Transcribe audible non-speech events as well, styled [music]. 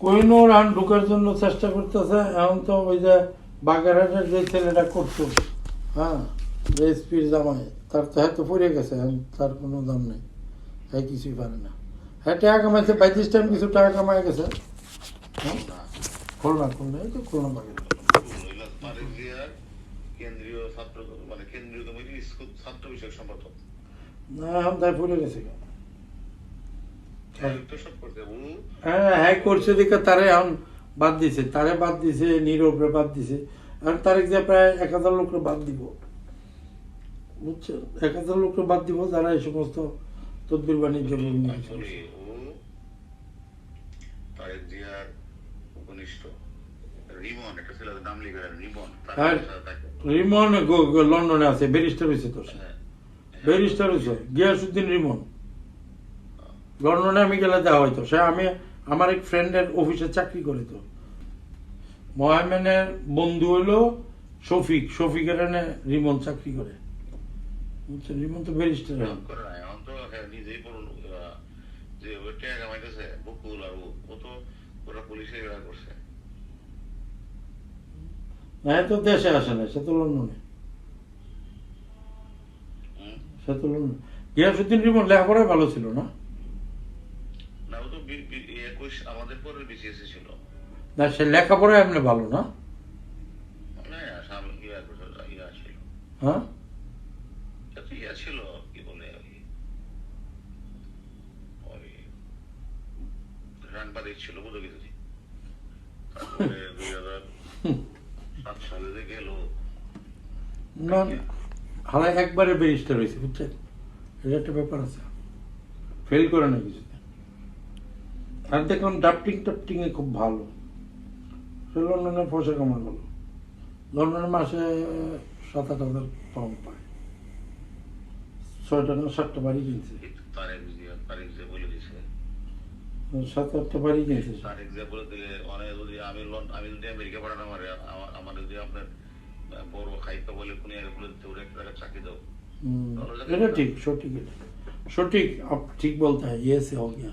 কোহিনুর আন ঢুকার জন্য চেষ্টা করতেছে এখন তো ওই যে বাগেরহাটের যে ছেলেটা করতো হ্যাঁ যে এসপির জামাই তার তো হয়তো পড়ে গেছে তার কোনো দাম নেই হ্যাঁ কিছুই পারে না। হ্যাঁ টাকা কামাইছে বাইত্রিশ টাইম কিছু টাকা কামাই গেছে। হ্যাঁ খুলনা খুলনা এই তো খুলনা জিয়ার কেন্দ্রীয় ছাত্র মানে কেন্দ্রীয় ছাত্র বিষয়ক সম্পাদক। না তাই পড়ে গেছে হ্যাঁ হ্যাঁ করছে দেখে তারে এখন বাদ দিছে। তারে বাদ দিছে নীরবরে বাদ দিছে। এখন যে প্রায় এক হাজার লোককে বাদ দিব। এক হাজার লোককে বাদ দিব যারা এই সমস্ত তদবির বাণিজ্য রিমন তার গো- লন্ডনে আছে ব্যারিস্টার হয়েছে তো সে। হ্যাঁ, ব্যারিস্টার হয়েছে গিয়াসুদ্দিন রিমন। গেলে দেওয়া হয়তো সে আমি আমার এক ফ্রেন্ডের অফিসে চাকরি করে তো। মহামেনের বন্ধু হলো শফিক। শফিকের এনে রিমন চাকরি করে। বুঝছেন? রিমন তো ব্যারিস্টার না, তো দেশে আসে না সে তো লন্ডনে। হুম? সে তো লন্ডন। গিয়াসুদ্দিন রিমন লেখাপড়ায় ভালো ছিল না? তো একুশ আমাদের পরে বিসিএস ছিল। না সে লেখাপড়ায় এমনি ভালো না? হ্যাঁ? ইয়া ছিল কি বলে ওই ওই সাংবাদিক ছিল বুঝো কিছু তারপরে [laughs] দুই হাজার সাত সালে যে গেল। না হারাই একবারে ব্যারিস্টার হয়েছে বুঝছেন? এটা একটা ব্যাপার আছে। ফেল করে না কিছুতে। আর দেখুন ডাফটিং টাফটিং এ খুব ভালো সে লন্ডনে পয়সা কামাই ভালো লন্ডনে মাসে সাত আট হাজার পাউন্ড পায় ছয়টা না সাতটা বাড়ি কিনছে তারেক জিয়া তারেক জিয়া বলে দিছে সাত আটটা বাড়ি কিনছে সে। তারেক জিয়া বলে দিলে অনেক যদি আমি লন- আমি যদি আমেরিকা পাঠানো আমার আমার যদি আপনার আহ, বড় খাইতে বলে কোন আগে বলে দিতে ওরা একটা জায়গায় চাকরি দাও हम्म, এটা ঠিক সঠিক এটা সঠিক আপ ঠিক বলতে হয় ये से हो गया